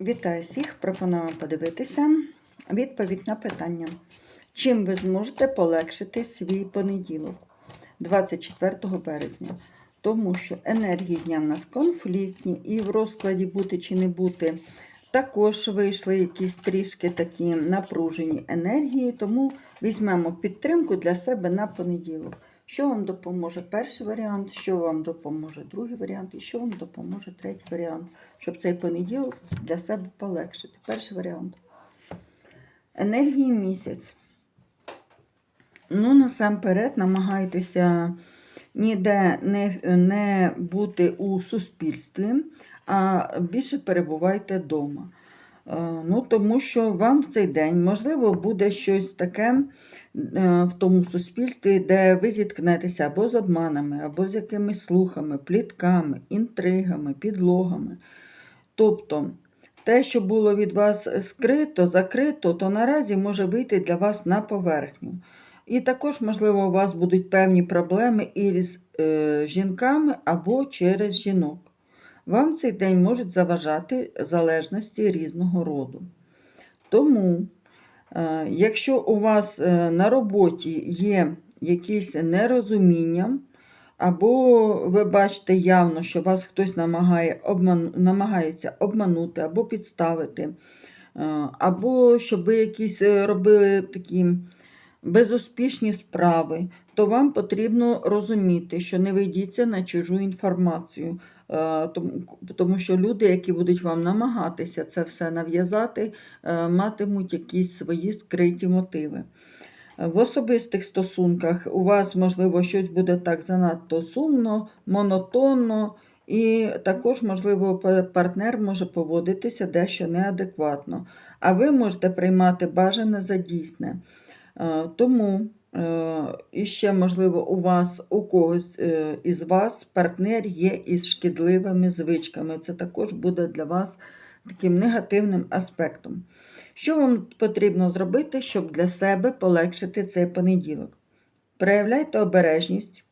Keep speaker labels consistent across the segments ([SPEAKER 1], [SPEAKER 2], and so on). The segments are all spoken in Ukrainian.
[SPEAKER 1] Вітаю всіх! Пропоную подивитися відповідь на питання. Чим ви зможете полегшити свій понеділок 24 березня? Тому що енергії дня в нас конфліктні, і в розкладі бути чи не бути також вийшли якісь трішки такі напружені енергії, тому візьмемо підтримку для себе на понеділок. Що вам допоможе перший варіант, що вам допоможе другий варіант, і що вам допоможе третій варіант, щоб цей понеділок для себе полегшити. Перший варіант. Енергії місяць. Ну, насамперед, намагайтеся ніде не, не бути у суспільстві, а більше перебувайте вдома. Ну, тому що вам в цей день, можливо, буде щось таке е, в тому суспільстві, де ви зіткнетеся або з обманами, або з якимись слухами, плітками, інтригами, підлогами. Тобто, те, що було від вас скрито, закрито, то наразі може вийти для вас на поверхню. І також, можливо, у вас будуть певні проблеми із е, жінками або через жінок. Вам цей день можуть заважати залежності різного роду. Тому, е, якщо у вас е, на роботі є якісь нерозуміння, або ви бачите явно, що вас хтось намагає обман... намагається обманути або підставити, е, або щоб ви якісь робили такі безуспішні справи, то вам потрібно розуміти, що не ведіться на чужу інформацію. Е, тому що люди, які будуть вам намагатися це все нав'язати, е, матимуть якісь свої скриті мотиви. В особистих стосунках у вас, можливо, щось буде так занадто сумно, монотонно, і також, можливо, партнер може поводитися дещо неадекватно, а ви можете приймати бажане за дійсне. Е, тому і ще, можливо, у вас у когось е, із вас партнер є із шкідливими звичками. Це також буде для вас таким негативним аспектом. Що вам потрібно зробити, щоб для себе полегшити цей понеділок? Проявляйте обережність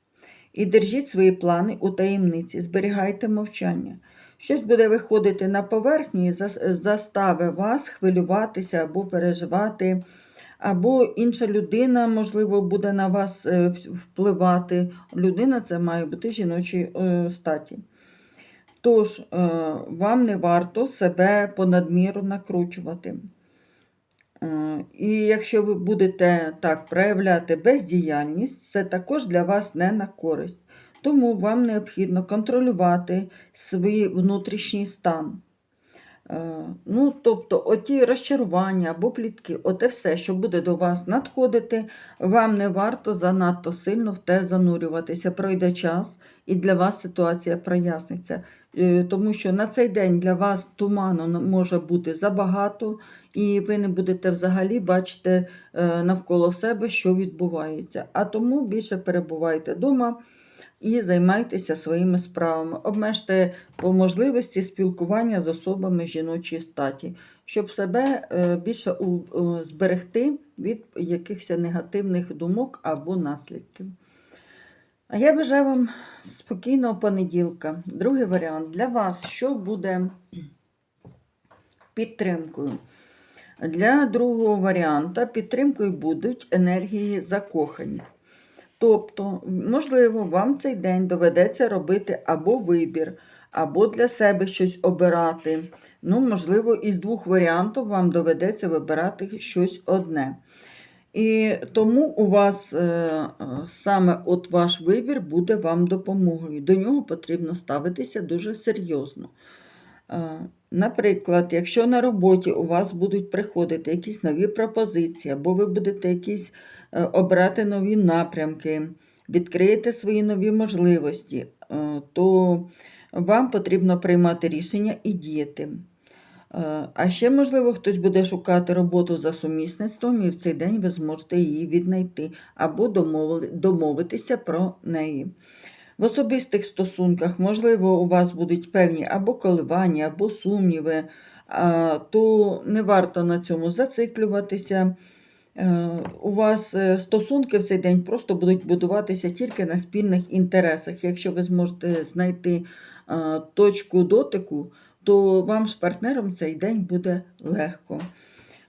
[SPEAKER 1] і держіть свої плани у таємниці, зберігайте мовчання. Щось буде виходити на поверхню і застави вас хвилюватися або переживати або інша людина, можливо, буде на вас е, впливати. Людина це має бути жіночої е, статі. Тож, е, вам не варто себе понадміру накручувати. І якщо ви будете так проявляти бездіяльність, це також для вас не на користь. Тому вам необхідно контролювати свій внутрішній стан. Е, ну, Тобто, оті розчарування або плітки, оте все, що буде до вас надходити, вам не варто занадто сильно в те занурюватися. Пройде час, і для вас ситуація проясниться. Е, тому що на цей день для вас туману може бути забагато, і ви не будете взагалі бачити е, навколо себе, що відбувається. А тому більше перебувайте вдома і займайтеся своїми справами. Обмежте по можливості спілкування з особами жіночої статі, щоб себе е, більше зберегти від якихось негативних думок або наслідків. А я бажаю вам спокійного понеділка. Другий варіант для вас, що буде підтримкою. Для другого варіанта підтримкою будуть енергії закоханих. Тобто, можливо, вам цей день доведеться робити або вибір, або для себе щось обирати. Ну, можливо, із двох варіантів вам доведеться вибирати щось одне. І тому у вас е, саме от ваш вибір буде вам допомогою. До нього потрібно ставитися дуже серйозно. Е, наприклад, якщо на роботі у вас будуть приходити якісь нові пропозиції, або ви будете якісь обрати нові напрямки, відкриєте свої нові можливості, е, то вам потрібно приймати рішення і діяти. Е, а ще, можливо, хтось буде шукати роботу за сумісництвом, і в цей день ви зможете її віднайти або домовитися про неї. В особистих стосунках, можливо, у вас будуть певні або коливання, або сумніви, то не варто на цьому зациклюватися. Е, у вас е, стосунки в цей день просто будуть будуватися тільки на спільних інтересах. Якщо ви зможете знайти е, точку дотику, то вам з партнером цей день буде легко.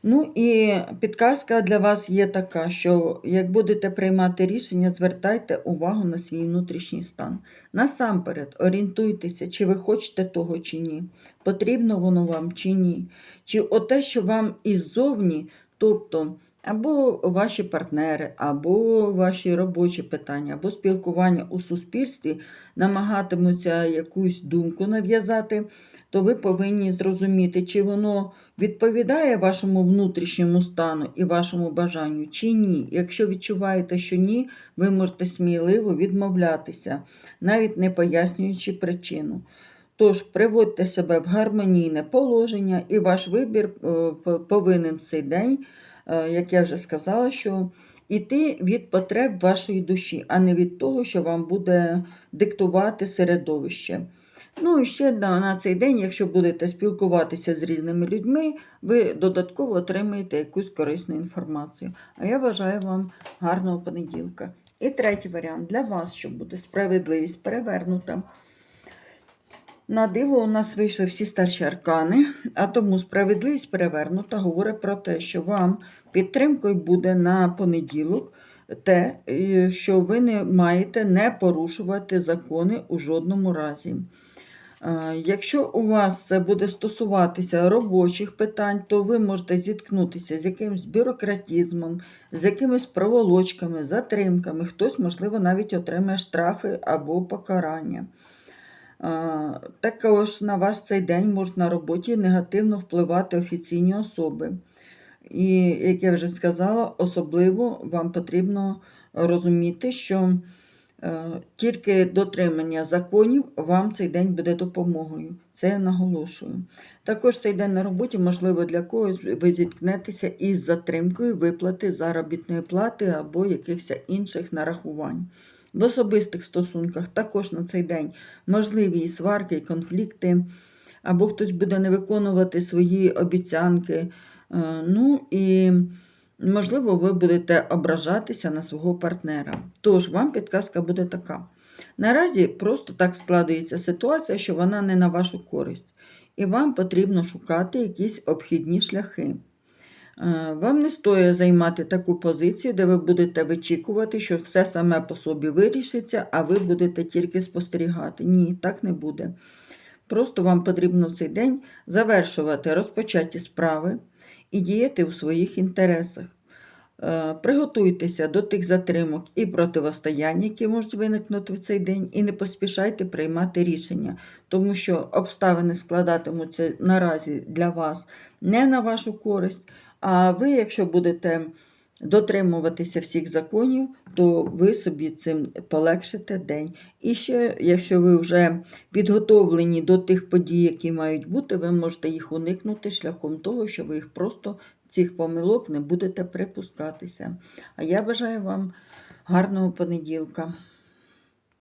[SPEAKER 1] Ну і підказка для вас є така, що як будете приймати рішення, звертайте увагу на свій внутрішній стан. Насамперед, орієнтуйтеся, чи ви хочете того чи ні, потрібно воно вам чи ні. Чи оте, що вам іззовні, тобто або ваші партнери, або ваші робочі питання, або спілкування у суспільстві намагатимуться якусь думку нав'язати, то ви повинні зрозуміти, чи воно відповідає вашому внутрішньому стану і вашому бажанню, чи ні. Якщо відчуваєте, що ні, ви можете сміливо відмовлятися, навіть не пояснюючи причину. Тож приводьте себе в гармонійне положення, і ваш вибір е, повинен в цей день, як я вже сказала, що йти від потреб вашої душі, а не від того, що вам буде диктувати середовище. Ну і ще на, на цей день, якщо будете спілкуватися з різними людьми, ви додатково отримаєте якусь корисну інформацію. А я бажаю вам гарного понеділка. І третій варіант для вас, що буде справедливість перевернута. На диво у нас вийшли всі старші аркани, а тому справедливість перевернута говорить про те, що вам підтримкою буде на понеділок те, е, що ви не маєте не порушувати закони у жодному разі. Е, Якщо у вас це буде стосуватися робочих питань, то ви можете зіткнутися з якимось бюрократизмом, з якимись проволочками, затримками. Хтось, можливо, навіть отримає штрафи або покарання. Також на вас цей день можуть на роботі негативно впливати офіційні особи. І, як я вже сказала, особливо вам потрібно розуміти, що е, тільки дотримання законів вам цей день буде допомогою. Це я наголошую. Також цей день на роботі, можливо, для когось ви зіткнетеся із затримкою виплати заробітної плати або якихось інших нарахувань. В особистих стосунках також на цей день можливі і сварки, і конфлікти, або хтось буде не виконувати свої обіцянки. Е, Ну і, можливо, ви будете ображатися на свого партнера. Тож, вам підказка буде така. Наразі просто так складається ситуація, що вона не на вашу користь, і вам потрібно шукати якісь обхідні шляхи. Е, Вам не стоїть займати таку позицію, де ви будете вичікувати, що все саме по собі вирішиться, а ви будете тільки спостерігати. Ні, так не буде. Просто вам потрібно в цей день завершувати розпочаті справи і діяти у своїх інтересах. Е, Приготуйтеся до тих затримок і противостоянь, які можуть виникнути в цей день, і не поспішайте приймати рішення, тому що обставини складатимуться наразі для вас не на вашу користь. А ви, якщо будете дотримуватися всіх законів, то ви собі цим полегшите день. І ще, якщо ви вже підготовлені до тих подій, які мають бути, ви можете їх уникнути шляхом того, що ви їх просто цих помилок не будете припускатися. А я бажаю вам гарного понеділка.